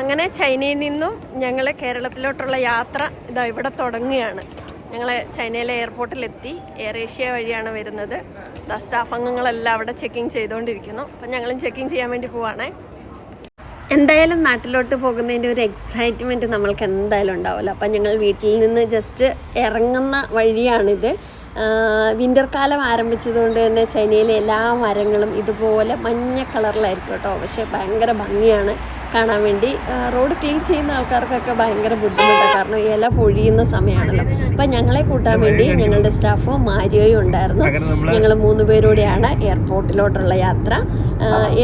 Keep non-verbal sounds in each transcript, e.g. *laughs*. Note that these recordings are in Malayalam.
അങ്ങനെ ചൈനയിൽ നിന്നും ഞങ്ങൾ കേരളത്തിലോട്ടുള്ള യാത്ര ഇതാ ഇവിടെ തുടങ്ങുകയാണ്. ഞങ്ങൾ ചൈനയിലെ എയർപോർട്ടിലെത്തി. എയർ ഏഷ്യ വഴിയാണ് വരുന്നത്. സ്റ്റാഫ് അംഗങ്ങളെല്ലാം അവിടെ ചെക്കിങ് ചെയ്തുകൊണ്ടിരിക്കുന്നു. അപ്പം ഞങ്ങളും ചെക്കിങ് ചെയ്യാൻ വേണ്ടി പോവാണേ. എന്തായാലും നാട്ടിലോട്ട് പോകുന്നതിന്റെ ഒരു എക്സൈറ്റ്മെന്റ് നമ്മൾക്ക് എന്തായാലും ഉണ്ടാവില്ല അപ്പം ഞങ്ങൾ വീട്ടിൽ നിന്ന് ജസ്റ്റ് ഇറങ്ങുന്ന വഴിയാണിത്. വിന്റർ കാലം ആരംഭിച്ചതുകൊണ്ട് തന്നെ ചൈനയിലെ എല്ലാ മരങ്ങളും ഇതുപോലെ മഞ്ഞ കളറിലായിരിക്കും കേട്ടോ. പക്ഷേ ഭയങ്കര ഭംഗിയാണ്. കാണാൻ വേണ്ടി റോഡ് ക്ലീൻ ചെയ്യുന്ന ആൾക്കാർക്കൊക്കെ ഭയങ്കര ബുദ്ധിമുട്ടാണ് കാരണം ഇല പൊഴിയുന്ന സമയമാണല്ലോ അപ്പം ഞങ്ങളെ കൂട്ടാൻ വേണ്ടി ഞങ്ങളുടെ സ്റ്റാഫും മാരിയോയും ഉണ്ടായിരുന്നു. ഞങ്ങൾ മൂന്ന് പേരോടെയാണ് എയർപോർട്ടിലോട്ടുള്ള യാത്ര.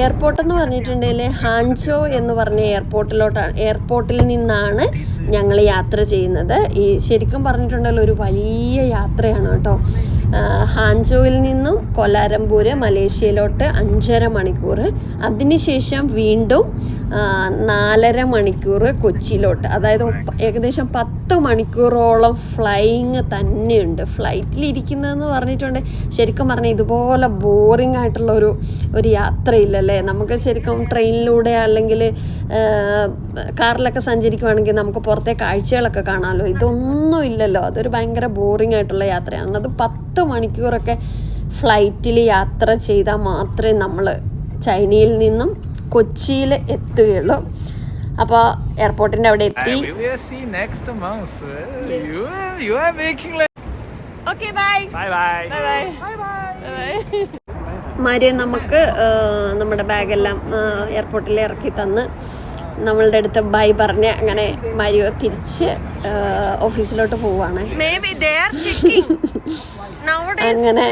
എയർപോർട്ട് എന്ന് പറഞ്ഞിട്ടുണ്ടെങ്കിൽ ഹാൻചോ എന്ന് പറഞ്ഞ എയർപോർട്ടിലോട്ടാണ് എയർപോർട്ടിൽ നിന്നാണ് ഞങ്ങൾ യാത്ര ചെയ്യുന്നത്. ഈ ശരിക്കും പറഞ്ഞിട്ടുണ്ടെങ്കിൽ ഒരു വലിയ യാത്രയാണ് കേട്ടോ. ഹാൻജോയിൽ നിന്നും കൊലാരംപൂര് മലേഷ്യയിലോട്ട് അഞ്ചര മണിക്കൂർ അതിനുശേഷം വീണ്ടും നാലര മണിക്കൂർ കൊച്ചിയിലോട്ട്. അതായത് ഏകദേശം പത്ത് മണിക്കൂറോളം ഫ്ലൈയിങ് തന്നെയുണ്ട്. ഫ്ലൈറ്റിലിരിക്കുന്നതെന്ന് പറഞ്ഞിട്ടുണ്ട്. ശരിക്കും പറഞ്ഞാൽ ഇതുപോലെ ബോറിംഗ് ആയിട്ടുള്ള ഒരു ഒരു യാത്രയില്ലല്ലേ? നമുക്ക് ശരിക്കും ട്രെയിനിലൂടെ അല്ലെങ്കിൽ കാറിലൊക്കെ സഞ്ചരിക്കുവാണെങ്കിൽ നമുക്ക് പുറത്തെ കാഴ്ചകളൊക്കെ കാണാമല്ലോ. ഇതൊന്നും ഇല്ലല്ലോ. അതൊരു ഭയങ്കര ബോറിംഗ് ആയിട്ടുള്ള യാത്രയാണ്. അത് പത്ത് മണിക്കൂറൊക്കെ ഫ്ലൈറ്റിൽ യാത്ര ചെയ്താൽ മാത്രമേ നമ്മൾ ചൈനയിൽ നിന്നും കൊച്ചിയിൽ എത്തുകയുള്ളൂ. അപ്പോൾ എയർപോർട്ടിന്റെ അവിടെ എത്തി. മാര്യ നമുക്ക് നമ്മുടെ ബാഗെല്ലാം എയർപോർട്ടിൽ ഇറക്കി തന്ന്. നമ്മളുടെ അടുത്ത് ബൈ പറഞ്ഞ് അങ്ങനെ മരിയോ തിരിച്ച് ഓഫീസിലോട്ട് പോവാണ് *laughs* അങ്ങനെ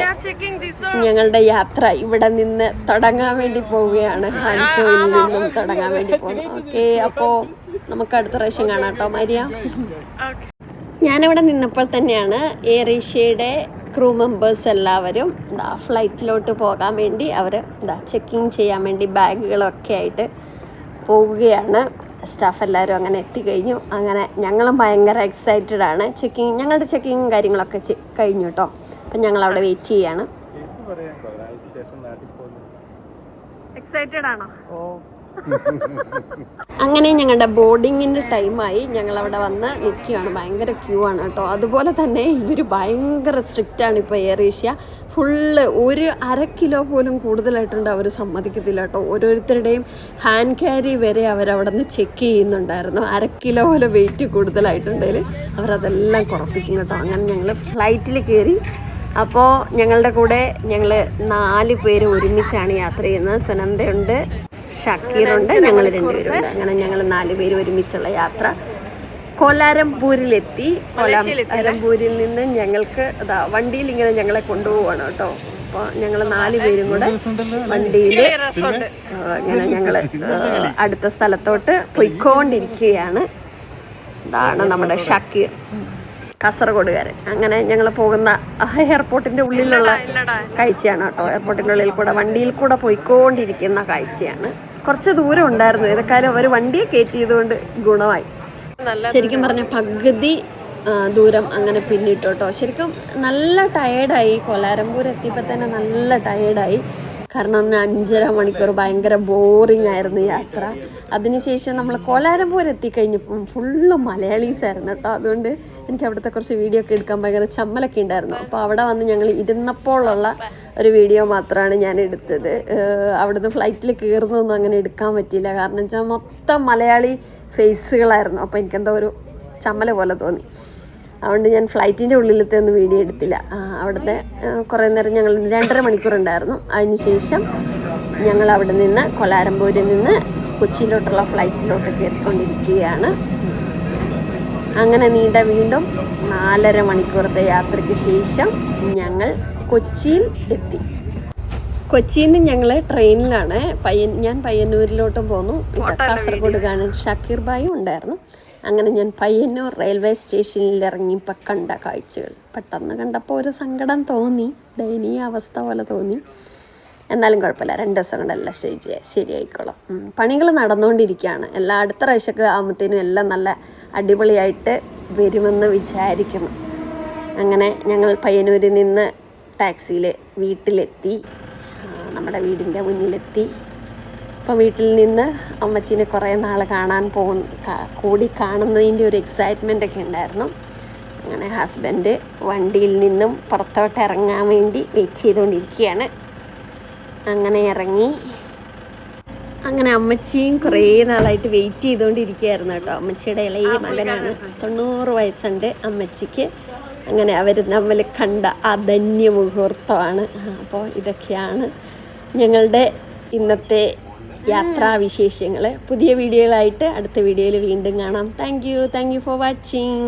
ഞങ്ങളുടെ യാത്ര ഇവിടെ നിന്ന് തുടങ്ങാൻ വേണ്ടി പോവുകയാണ്. ഹാൻസോയിൽ നിന്നും തുടങ്ങാൻ വേണ്ടി പോകുന്നു ഓക്കെ അപ്പോ നമുക്ക് അടുത്ത പ്രാവശ്യം കാണാം കേട്ടോ. മരിയ. ഞാനിവിടെ നിന്നപ്പോൾ തന്നെയാണ് എയർ ഏഷ്യയുടെ ക്രൂ മെമ്പേഴ്സ് എല്ലാവരും ഫ്ലൈറ്റിലോട്ട് പോകാൻ വേണ്ടി അവർ എന്താ ചെക്കിങ് ചെയ്യാൻ വേണ്ടി ബാഗുകളൊക്കെ ആയിട്ട് പോവുകയാണ്. സ്റ്റാഫ് എല്ലാവരും അങ്ങനെ എത്തിക്കഴിഞ്ഞു. അങ്ങനെ ഞങ്ങളും ഭയങ്കര എക്സൈറ്റഡ് ആണ്. ചെക്കിങ് ഞങ്ങളുടെ ചെക്കിങ്ങും കാര്യങ്ങളൊക്കെ കഴിഞ്ഞു കേട്ടോ അപ്പം ഞങ്ങൾ അവിടെ വെയിറ്റ് ചെയ്യാണ് എക്സൈറ്റഡ് ആണോ? അങ്ങനെ ഞങ്ങളുടെ ബോർഡിങ്ങിന്റെ ടൈമായി ഞങ്ങൾ അവിടെ വന്ന് നിൽക്കുകയാണ്. ഭയങ്കര ക്യൂ ആണ് കേട്ടോ. അതുപോലെ തന്നെ ഇവർ ഭയങ്കര സ്ട്രിക്റ്റ് ആണ് ഇപ്പോൾ എയർ ഏഷ്യ ഫുള്ള് ഒരു അര കിലോ പോലും കൂടുതലായിട്ടുണ്ട് അവർ സമ്മതിക്കത്തില്ല കേട്ടോ. ഓരോരുത്തരുടെയും ഹാൻഡ് ക്യാരി വരെ അവരവിടെ നിന്ന് ചെക്ക് ചെയ്യുന്നുണ്ടായിരുന്നു. അര കിലോ പോലെ വെയിറ്റ് കൂടുതലായിട്ടുണ്ടെങ്കിൽ അവരതെല്ലാം കുറപ്പിക്കും കേട്ടോ. അങ്ങനെ ഞങ്ങൾ ഫ്ലൈറ്റിൽ കയറി. അപ്പോൾ ഞങ്ങളുടെ കൂടെ ഞങ്ങൾ നാല് പേര് ഒരുമിച്ചാണ് യാത്ര ചെയ്യുന്നത്. സുനന്ദയുണ്ട് ഷക്കീറുണ്ട് ഞങ്ങൾ രണ്ടുപേരുണ്ട്. അങ്ങനെ ഞങ്ങൾ നാല് പേര് ഒരുമിച്ചുള്ള യാത്ര. കോലാരംപൂരിലെത്തി. കോലാരംപൂരിൽ നിന്ന് ഞങ്ങൾക്ക് അതാ വണ്ടിയിൽ ഇങ്ങനെ ഞങ്ങളെ കൊണ്ടുപോവാണ് കേട്ടോ. അപ്പോൾ ഞങ്ങൾ നാല് പേരും കൂടെ വണ്ടിയിൽ അങ്ങനെ ഞങ്ങൾ *laughs* അടുത്ത സ്ഥലത്തോട്ട് പൊയ്ക്കൊണ്ടിരിക്കുകയാണ്. ഇതാണ് നമ്മുടെ ഷക്കീർ. കാസർഗോഡുകാരൻ. അങ്ങനെ ഞങ്ങൾ പോകുന്ന എയർപോർട്ടിന്റെ ഉള്ളിലുള്ള കാഴ്ചയാണ് കേട്ടോ. എയർപോർട്ടിന്റെ ഉള്ളിൽ കൂടെ വണ്ടിയിൽ കൂടെ പോയിക്കൊണ്ടിരിക്കുന്ന കാഴ്ചയാണ്. കുറച്ച് ദൂരം ഉണ്ടായിരുന്നു. ഏതൊക്കെയാലും അവർ വണ്ടിയെ കയറ്റിയതുകൊണ്ട് ഗുണമായി. ശരിക്കും പറഞ്ഞ പകുതി ദൂരം അങ്ങനെ പിന്നിട്ടോട്ടോ ശരിക്കും നല്ല ടയേർഡായി കൊലാരമ്പൂർ എത്തിയപ്പോൾ തന്നെ നല്ല ടയേർഡായി കാരണം അന്ന് അഞ്ചര മണിക്കൂർ ഭയങ്കര ബോറിംഗ് ആയിരുന്നു യാത്ര. അതിനുശേഷം നമ്മൾ കോലാരമ്പൂർ എത്തിക്കഴിഞ്ഞപ്പം ഫുള്ള് മലയാളീസ് ആയിരുന്നു കേട്ടോ. അതുകൊണ്ട് എനിക്ക് അവിടുത്തെ കുറച്ച് വീഡിയോ ഒക്കെ എടുക്കാൻ ഭയങ്കര ചമ്മലൊക്കെ ഉണ്ടായിരുന്നു. അപ്പോൾ അവിടെ വന്ന് ഞങ്ങൾ ഇരുന്നപ്പോഴുള്ള ഒരു വീഡിയോ മാത്രമാണ് ഞാൻ എടുത്തത്. അവിടുന്ന് ഫ്ലൈറ്റിൽ കയറുന്നൊന്നും അങ്ങനെ എടുക്കാൻ പറ്റിയില്ല. കാരണം വെച്ചാൽ മൊത്തം മലയാളി ഫേസുകളായിരുന്നു അപ്പോൾ എനിക്കെന്തോ ഒരു ചമ്മല പോലെ തോന്നി. അതുകൊണ്ട് ഞാൻ ഫ്ലൈറ്റിന്റെ ഉള്ളിലത്തെ ഒന്നും വീഡിയോ എടുത്തില്ല. അവിടുത്തെ കുറേ നേരം ഞങ്ങൾ രണ്ടര മണിക്കൂർ ഉണ്ടായിരുന്നു. അതിനുശേഷം ഞങ്ങൾ അവിടെ നിന്ന് കൊലാരമ്പൂരിൽ നിന്ന് കൊച്ചിയിലോട്ടുള്ള ഫ്ലൈറ്റിലോട്ട് കയറിക്കൊണ്ടിരിക്കുകയാണ്. അങ്ങനെ നീണ്ട വീണ്ടും നാലര മണിക്കൂറത്തെ യാത്രയ്ക്ക് ശേഷം ഞങ്ങൾ കൊച്ചിയിൽ എത്തി. കൊച്ചിയിൽ നിന്ന് ഞങ്ങൾ ട്രെയിനിലാണ് പയ്യൻ ഞാൻ പയ്യന്നൂരിലോട്ടും പോന്നു. കാസർഗോഡ് കാണാൻ ഷക്കീർ ബായും ഉണ്ടായിരുന്നു. അങ്ങനെ ഞാൻ പയ്യന്നൂർ റെയിൽവേ സ്റ്റേഷനിൽ ഇറങ്ങിയപ്പോൾ കണ്ട കാഴ്ചകൾ. പെട്ടെന്ന് കണ്ടപ്പോൾ ഒരു സങ്കടം തോന്നി. ദയനീയ അവസ്ഥ പോലെ തോന്നി. എന്നാലും കുഴപ്പമില്ല. രണ്ട് ദിവസം കൊണ്ടെല്ലാം. ശരി ശരിയായിക്കോളും. പണികൾ നടന്നുകൊണ്ടിരിക്കുകയാണ്. എല്ലാ അടുത്ത പ്രാവശ്യമൊക്കെ ആകുമ്പോഴത്തേനും എല്ലാം നല്ല അടിപൊളിയായിട്ട് വരുമെന്ന് വിചാരിക്കുന്നു. അങ്ങനെ ഞങ്ങൾ പയ്യന്നൂരിൽ നിന്ന് ടാക്സിയിൽ വീട്ടിലെത്തി. നമ്മുടെ വീടിന്റെ മുന്നിലെത്തി. അപ്പോൾ വീട്ടിൽ നിന്ന് അമ്മച്ചീനെ കുറേ നാൾ കാണാൻ പോകുന്ന കൂടി കാണുന്നതിന്റെ ഒരു എക്സൈറ്റ്മെന്റ് ഒക്കെ ഉണ്ടായിരുന്നു. അങ്ങനെ ഹസ്ബൻഡ് വണ്ടിയിൽ നിന്നും പുറത്തോട്ട് ഇറങ്ങാൻ വേണ്ടി വെയിറ്റ് ചെയ്തുകൊണ്ടിരിക്കുകയാണ്. അങ്ങനെ ഇറങ്ങി. അങ്ങനെ അമ്മച്ചിയും കുറേ നാളായിട്ട് വെയിറ്റ് ചെയ്തുകൊണ്ടിരിക്കുകയായിരുന്നു കേട്ടോ. അമ്മച്ചിയുടെ ഇളയ മകനാണ്. തൊണ്ണൂറ് വയസ്സുണ്ട് അമ്മച്ചിക്ക്. അങ്ങനെ അവർ നമ്മൾ കണ്ട ആ ധന്യ മുഹൂർത്തമാണ് അപ്പോൾ ഇതൊക്കെയാണ് ഞങ്ങളുടെ ഇന്നത്തെ യാത്രാവിശേഷങ്ങൾ പുതിയ വീഡിയോകളായിട്ട് അടുത്ത വീഡിയോയിൽ വീണ്ടും കാണാം. Thank you thank you for watching